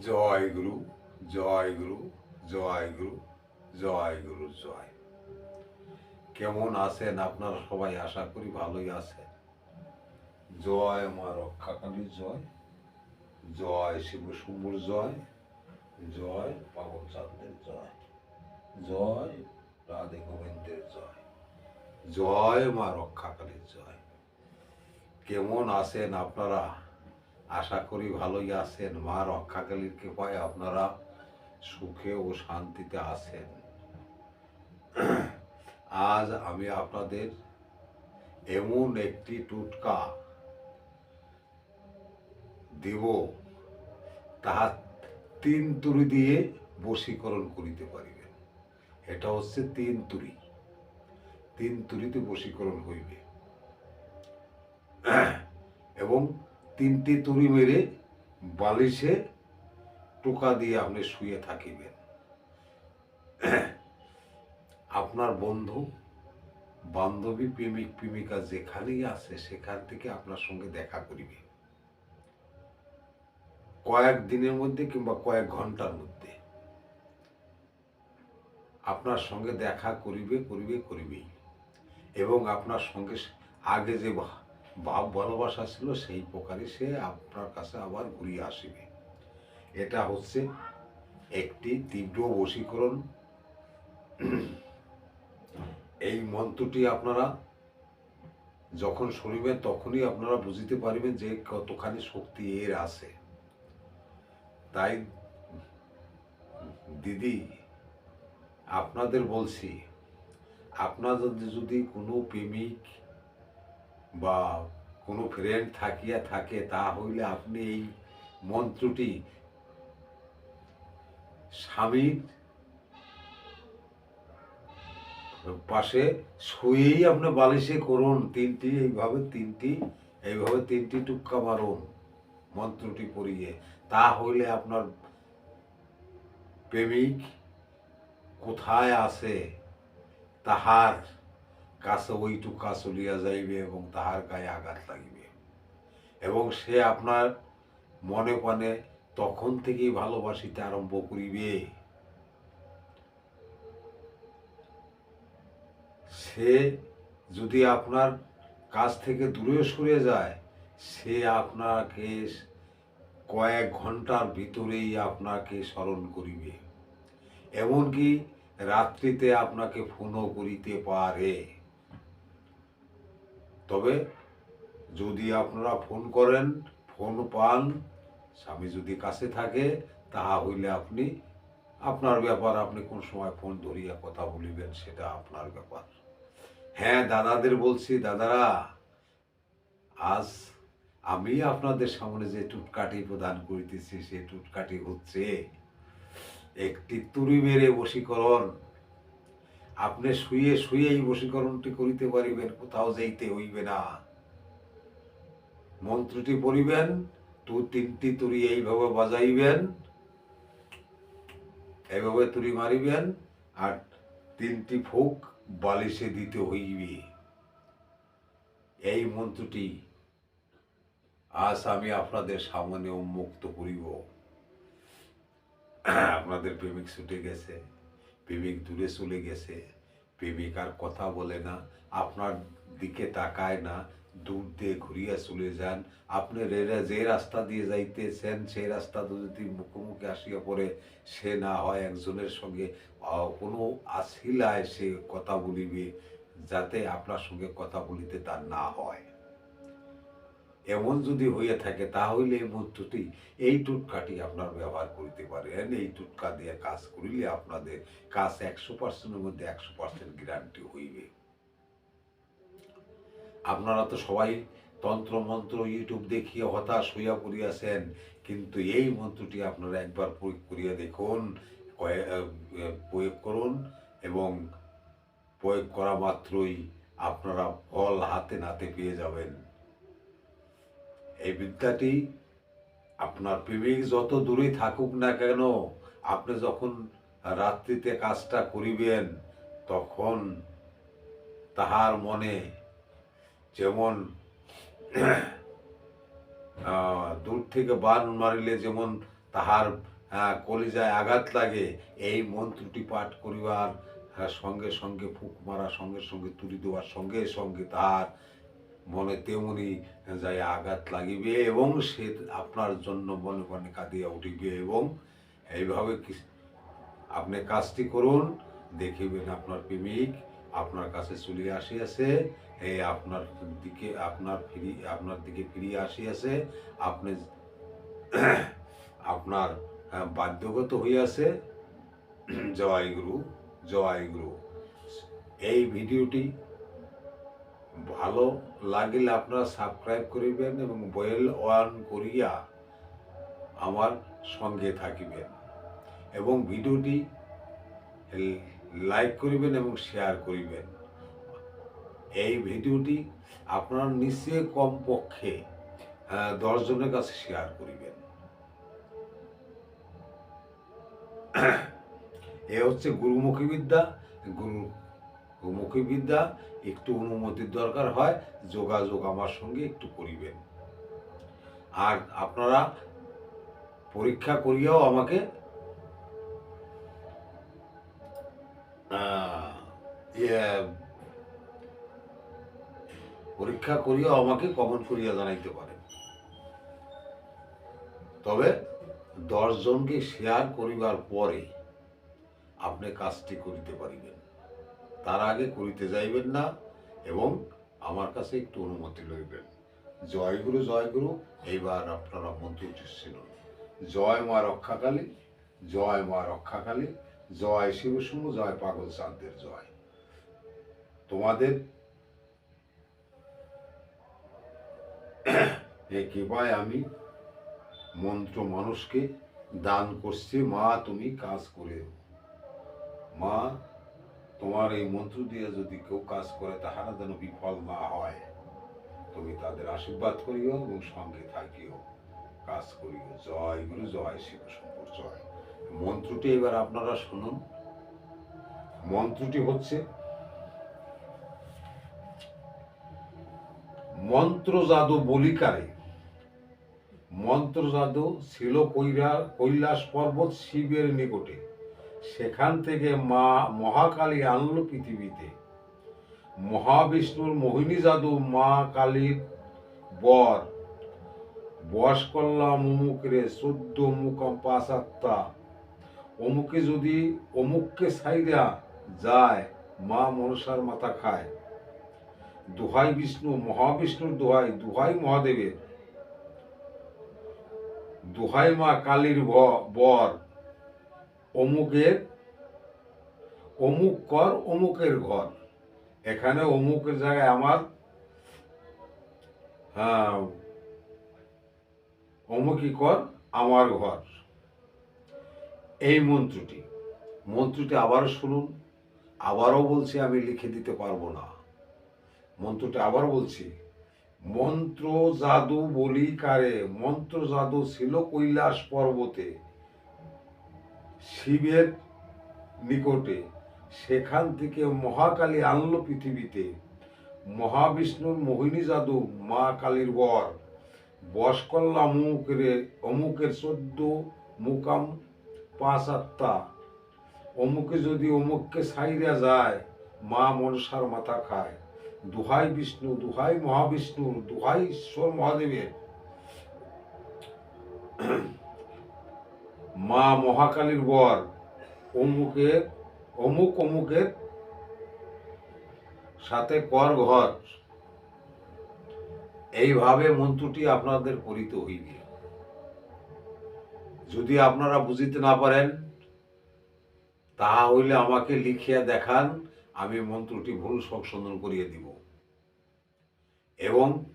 জয় গুরু জয় গুরু জয় গুরু জয় গুরু, জয়। কেমন আছেন আপনারা সবাই? আশা করি ভালোই আছেন। জয় মা রক্ষাকালীর জয়। জয় শিব শুম্ভুর জয়। জয় পাবন চাঁদের জয়। জয় রাধে গোবিন্দের জয়। জয় মা রক্ষাকালীর জয়। কেমন আছেন আপনারা? আশা করি ভালোই আছেন। মা রক্ষাকালীর কৃপায় আপনারা সুখে ও শান্তিতে আছেন। আজ আমি আপনাদের এমন একটি টুটকা দেব, তাহা তিন তুরি দিয়ে বশীকরণ করিতে পারিবেন এটা হচ্ছে তিন তুরি তিন তুরিতে বশীকরণ হইবে। এবং তিনটি তুরি মেরে বালিশে টোকা দিয়ে আপনি শুয়ে থাকিবেন। আপনার বন্ধু, বান্ধবী, প্রেমিক, প্রেমিকা যেখানেই আছে, সেখান থেকে আপনার সঙ্গে দেখা করিবে। কয়েক দিনের মধ্যে কিংবা কয়েক ঘণ্টার মধ্যে। আপনার সঙ্গে দেখা করিবে করিবে, করিবেই। এবং আপনার সঙ্গে আগে যে ভাব ভালোবাসা ছিল, সেই প্রকারে সে আপনার কাছে আবার ঘুরিয়ে আসিবে। এটা হচ্ছে একটি তীব্র বশীকরণ। এই মন্ত্রটি আপনারা যখন শুনিবেন, তখনই আপনারা বুঝতে পারবেন যে কতখানি শক্তি এর আছে। তাই দিদি, আপনাদের বলছি, আপনাদের যদি কোনো প্রেমিক বা কোনো ফ্রেন্ড থাকিয়া থাকে, তা হইলে আপনি এই মন্ত্রটি স্বামীর পাশে শুয়েই আপনি বালিশে করুন, তিনটি এইভাবে তিনটি এইভাবে তিনটি টুক্কা মারুন মন্ত্রটি পড়িয়ে। তা হইলে আপনার প্রেমিক কোথায় আছে? তাহার কাছে ওইটুকা চলিয়া যাইবে এবং তাহার গায়ে আঘাত লাগিবে। এবং সে আপনার মনে প্রাণে তখন থেকেই ভালোবাসিতে আরম্ভ করিবে। সে যদি আপনার কাছ থেকে দূরে সরে যায়, সে আপনাকে কয়েক ঘণ্টার ভিতরেই আপনাকে স্মরণ করিবে। এমনকি রাত্রিতে আপনাকে ফোনও করিতে পারে। তবে যদি আপনারা ফোন করেন, ফোন পান, স্বামী যদি কাছে থাকে, তাহা হইলে আপনি, আপনার ব্যাপার, আপনি কোন সময় ফোন ধরিয়া কথা বলিবেন সেটা আপনার ব্যাপার। হ্যাঁ দাদাদের বলছি, দাদারা, আজ আমি আপনাদের সামনে যে টুটকাটি প্রদান করিতেছি, সেই টুটকাটি হচ্ছে একটি তুরি মেরে বশীকরণ। আপনি শুয়ে শুয়ে এই বশীকরণটি করিতে পারিবেন, কোথাও যাইতে হইবে না। মন্ত্রটি পড়িবেন, তু তিনটি তুরি এইভাবে বাজাইবেন এইভাবে তুরি মারিবেন, আর তিনটি ফুক বালিশে দিতে হইবে। এই মন্ত্রটি আজ আমি আপনাদের সামনে উন্মুক্ত করিব। আপনাদের প্রেমিক ছুটে গেছে। প্রেমিক দূরে চলে গেছে। প্রেমিক আর কথা বলে না। আপনার দিকে তাকায় না। দূর দিয়ে ঘুরিয়া চলে যান। আপনি রে- যে রাস্তা দিয়ে যাইতেছেন, সেই রাস্তা যদি মুখোমুখি আসিয়া পড়ে, সে না হয় একজনের সঙ্গে কোনো আসিলায় সে কথা বলিবে, যাতে আপনার সঙ্গে কথা বলিতে তার না হয়। এমন যদি হইয়া থাকে, তাহলে এই মন্ত্রটি এই টুটকাটি আপনার ব্যবহার করিতে পারেন। এই টুটকা দিয়ে কাজ করিলে আপনাদের কাজ একশো পার্সেন্টের মধ্যে একশো পার্সেন্ট গ্যারান্টি হইবে। আপনারা তো সবাই তন্ত্র মন্ত্র ইউটিউব দেখিয়ে হতাশ হইয়া পড়িয়াছেন, কিন্তু এই মন্ত্রটি আপনারা একবার প্রয়োগ করিয়া দেখুন প্রয়োগ করুন এবং প্রয়োগ করা মাত্রই আপনারা ফল হাতে নাতে পেয়ে যাবেন। এই বিদ্যাটি আপনার প্রেমিক যত দূরে থাকুক না কেন, আপনি যখন রাত্রিতে কাজটা করিবেন, তখন তাহার মনে যেমন দূর থেকে বান মারিলে যেমন তাহার কলিজায় আঘাত লাগে, এই মন্ত্রটি পাঠ করিবার সঙ্গে সঙ্গে ফুক মারা সঙ্গে সঙ্গে তুলি দেওয়ার সঙ্গে সঙ্গে তাহার মনে তেমনি যাই আঘাত লাগিবে এবং সে আপনার জন্য মনে মনে কাঁদিয়া উঠিবে এবং এইভাবে আপনি কাজটি করুন, দেখিবেন আপনার প্রেমিক আপনার কাছে চলে আসিয়াছে এই আপনার দিকে, আপনার ফিরি, আপনার দিকে ফিরিয়ে আসিয়াছে, আপনি আপনার বাধ্যগত হইয়াছে। জয় গুরু জয় গুরু। এই ভিডিওটি ভালো লাগিলে আপনারা সাবস্ক্রাইব করিবেন এবং বেল অন করিয়া আমার সঙ্গে থাকিবেন। এবং ভিডিওটি লাইক করিবেন এবং শেয়ার করিবেন। এই ভিডিওটি আপনার নিশ্চয়ই কমপক্ষে দশজনের কাছে শেয়ার করিবেন। এ হচ্ছে গুরুমুখী বিদ্যা, গুরু গুরুমুখী বিদ্যা একটু অনুমতির দরকার হয় যোগাযোগ আমার সঙ্গে একটু করিবেন। আর আপনারা পরীক্ষা করিয়াও আমাকে ইয়ে, পরীক্ষা করিয়াও আমাকে কমন করিয়া জানাইতে পারেন। তবে দশজনকে শেয়ার করিবার পরে আপনি কাজটি করিতে পারিবেন। তার আগে করিতে যাইবেন না এবং আমার কাছে একটু অনুমতি লইবেন। জয় গুরু জয় গুরু। এইবার আপনারা মন্ত্র উঠেছিল জয় মা রক্ষাকালী, জয় মা রক্ষাকালী, জয় শিবসুম জয় পাগল চাঁদের জয়। তোমাদের এই কৃপায় আমি মন্ত্র মানুষকে দান করছি। মা, তুমি কাজ করে মা তোমার এই মন্ত্র দিয়ে যদি কেউ কাজ করে, তাহারা যেন বিফল না হয়। তুমি তাদের আশীর্বাদ করিও এবং সঙ্গে থাকিও। কাজ করিও। জয় গুরু, জয় শিব শঙ্কর জয়। মন্ত্রটি এবার আপনারা শুনুন। মন্ত্রটি হচ্ছে, মন্ত্র জাদু বলিকারে। মন্ত্র জাদু ছিল কৈরা কৈলাস পর্বত শিবের নিকটে। সেখান থেকে মা মহাকালী আনলো পৃথিবীতে। মহাবিষ্ণুর মোহিনী জাদু মা কালীর বর। বস করলাম অমুকরে চোদ্দ মুকম পাঁচ আত্মা। অমুকে যদি অমুককে সাইরা যায়, মা মনসার মাথা খায়। দোহাই বিষ্ণু, মহাবিষ্ণুর দোহাই দোহাই মহাদেবের। দোহাই মা কালীর বর। অমুকের, অমুক কর, অমুকের ঘর। এখানে অমুকের জায়গায় আমার হ্যাঁ অমুকই কর, আমার ঘর। এই মন্ত্রটি। মন্ত্রটি আবারও শুনুন। আবারও বলছি আমি লিখে দিতে পারব না। মন্ত্রটি আবার বলছি। মন্ত্র জাদু বলি কারে? মন্ত্র জাদু ছিল কৈলাস পর্বতে। শিবের নিকটে, সেখান থেকে মহাকালী আনল পৃথিবীতে। মহাবিষ্ণুর মোহিনী জাদু মা কালীর বর। বস করলাম অমুকের অমুকের চোদ্দ মুকাম পাঁচ আত্মা। অমুকে যদি অমুককে সাইরা যায়, মা মনসার মাথা খায়। দুহাই বিষ্ণু, দুহাই মহাবিষ্ণু, দুহাই ঈশ্বর মহাদেবের। মা মহাকালীর বর অমুকের অমুক অমুকের সাথে কর ঘর। এইভাবে মন্ত্রটি আপনাদের করিতে হইবে। যদি আপনারা বুঝিতে না পারেন তাহা হইলে আমাকে লিখিয়া দেখান, আমি মন্ত্রটি ভুল সংশোধন করিয়ে দিব। এবং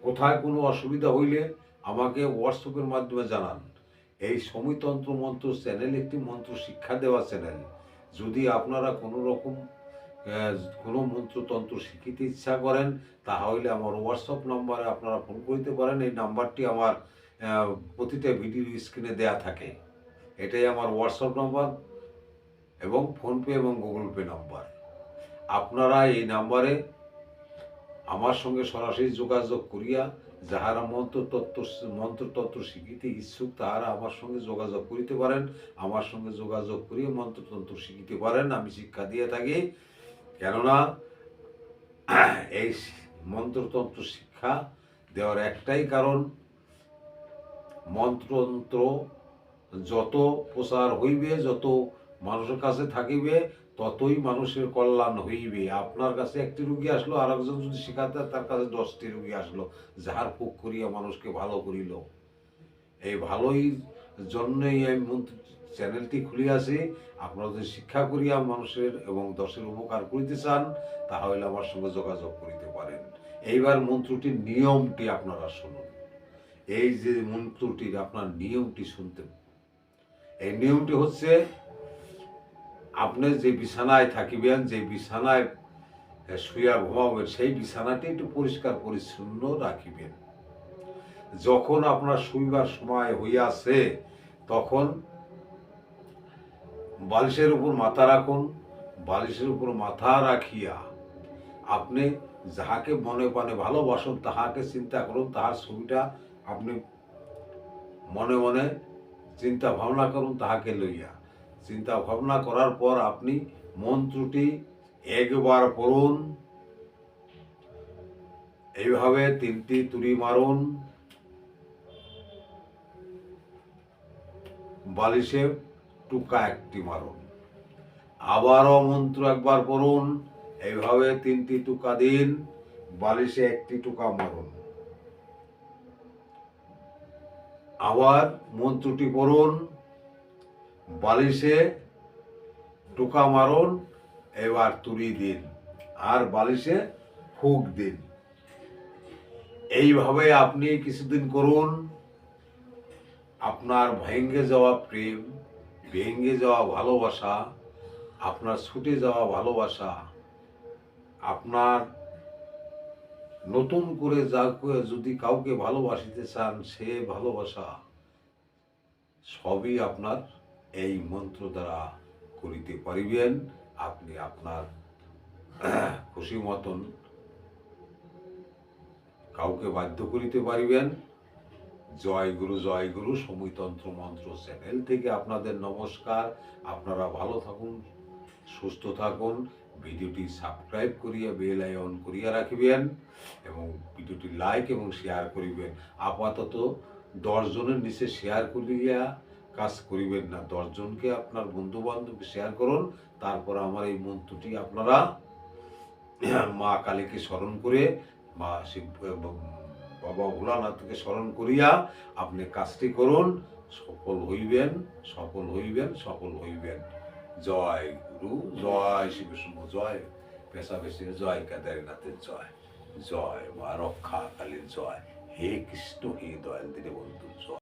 কোথায় কোনো অসুবিধা হইলে আমাকে হোয়াটসঅ্যাপের মাধ্যমে জানান। এই সমিতন্ত্র মন্ত্র চ্যানেল একটি মন্ত্র শিক্ষা দেওয়া চ্যানেল। যদি আপনারা কোনো রকম কোনো মন্ত্রতন্ত্র শিখিতে ইচ্ছা করেন, তাহলে আমার হোয়াটসঅ্যাপ নম্বরে আপনারা ফোন করতে পারেন। এই নাম্বারটি আমার প্রতিটা ভিডিও স্ক্রিনে দেয়া থাকে। এটাই আমার হোয়াটসঅ্যাপ নম্বর এবং ফোনপে এবং গুগল পে নাম্বার। আপনারা এই নাম্বারে আমার সঙ্গে সরাসরি যোগাযোগ করিয়া যাহারা মন্ত্রতত্ত্ব মন্ত্রতত্ত্ব শিখিতে ইচ্ছুক, তাহারা আমার সঙ্গে যোগাযোগ করিতে পারেন। আমার সঙ্গে যোগাযোগ করিয়া মন্ত্রতন্ত্র শিখিতে পারেন। আমি শিক্ষা দিয়ে থাকি। কেননা, এই মন্ত্রতন্ত্র শিক্ষা দেওয়ার একটাই কারণ মন্ত্রতন্ত্র যত প্রচার হইবে, যত মানুষের কাছে থাকিবে ততই মানুষের কল্যাণ হইবে। আপনার কাছে একটি রুগী আসলো আর একজন যদি শেখাতে তার কাছে দশটি রুগী আসলো, যাহার পুক করিয়া মানুষকে ভালো করিল। এই ভালোই জন্যই আমি চ্যানেলটি খুলিয়াছি। আপনারা যদি শিক্ষা করিয়া মানুষের এবং দশের উপকার করিতে চান, তাহলে আমার সঙ্গে যোগাযোগ করিতে পারেন। এইবার মন্ত্রটির নিয়মটি আপনারা শুনুন। এই যে মন্ত্রটির আপনার নিয়মটি শুনতে। এই নিয়মটি হচ্ছে আপনি যে বিছানায় থাকিবেন, যে বিছানায় শুয়া ঘুমাবেন, সেই বিছানাটি একটু পরিষ্কার পরিচ্ছন্ন রাখিবেন। যখন আপনার শুইবার সময় হইয়াছে, তখন বালিশের উপর মাথা রাখুন, বালিশের উপর মাথা রাখিয়া আপনি যাহাকে মনে প্রাণে ভালোবাসুন, তাহাকে চিন্তা করুন, তাহার ছবিটা আপনি মনে মনে চিন্তা ভাবনা করুন, তাহাকে লইয়া। চিন্তা ভাবনা করার পর আপনি মন্ত্রটি একবার পড়ুন এইভাবে তিনটি তুড়ি মারুন বালিশে টুকা একটি মারুন আবারও মন্ত্র একবার পড়ুন। এইভাবে তিনটি টুকা দিন, বালিশে একটি টুকা মারুন। আবার মন্ত্রটি পড়ুন। বালিশে টোকা মারুন, এবার তুড়ি দিন। আর বালিশে ফুক দিন। এইভাবে আপনি কিছুদিন করুন। আপনার ভেঙ্গে যাওয়া প্রেম ভেঙ্গে যাওয়া ভালোবাসা, আপনার ছুটে যাওয়া ভালোবাসা, আপনার নতুন করে যা যদি কাউকে ভালোবাসিতে চান, সে ভালোবাসা সবই আপনার এই মন্ত্র দ্বারা করিতে পারিবেন। আপনি আপনার, খুশি মতন কাউকে বাধ্য করিতে পারিবেন। জয় গুরু জয় গুরু সময়তন্ত্র মন্ত্র চ্যানেল থেকে আপনাদের নমস্কার। আপনারা ভালো থাকুন, সুস্থ থাকুন, ভিডিওটি সাবস্ক্রাইব করিয়া, বেল আইকন করিয়া রাখিবেন এবং ভিডিওটি লাইক এবং শেয়ার করিবেন। আপাতত দশ জনের নিচে শেয়ার করিয়া কাজ করিবেন না। দশজনকে আপনার বন্ধু বান্ধবকে শেয়ার করুন, তারপর আমার এই মন্ত্রটি আপনারা মা কালীকে স্মরণ করে, মা শিব, বাবা ভোলানাথকে স্মরণ করিয়া আপনি কাজটি করুন। সফল হইবেন সফল হইবেন সফল হইবেন। জয় গুরু, জয় শিব জয় পেশা বেশি জয় কেদারনাথের জয় জয় মা রক্ষা কালীর জয়। হে কৃষ্ণ, হে দয়াল দিনে বন্ধু জয়।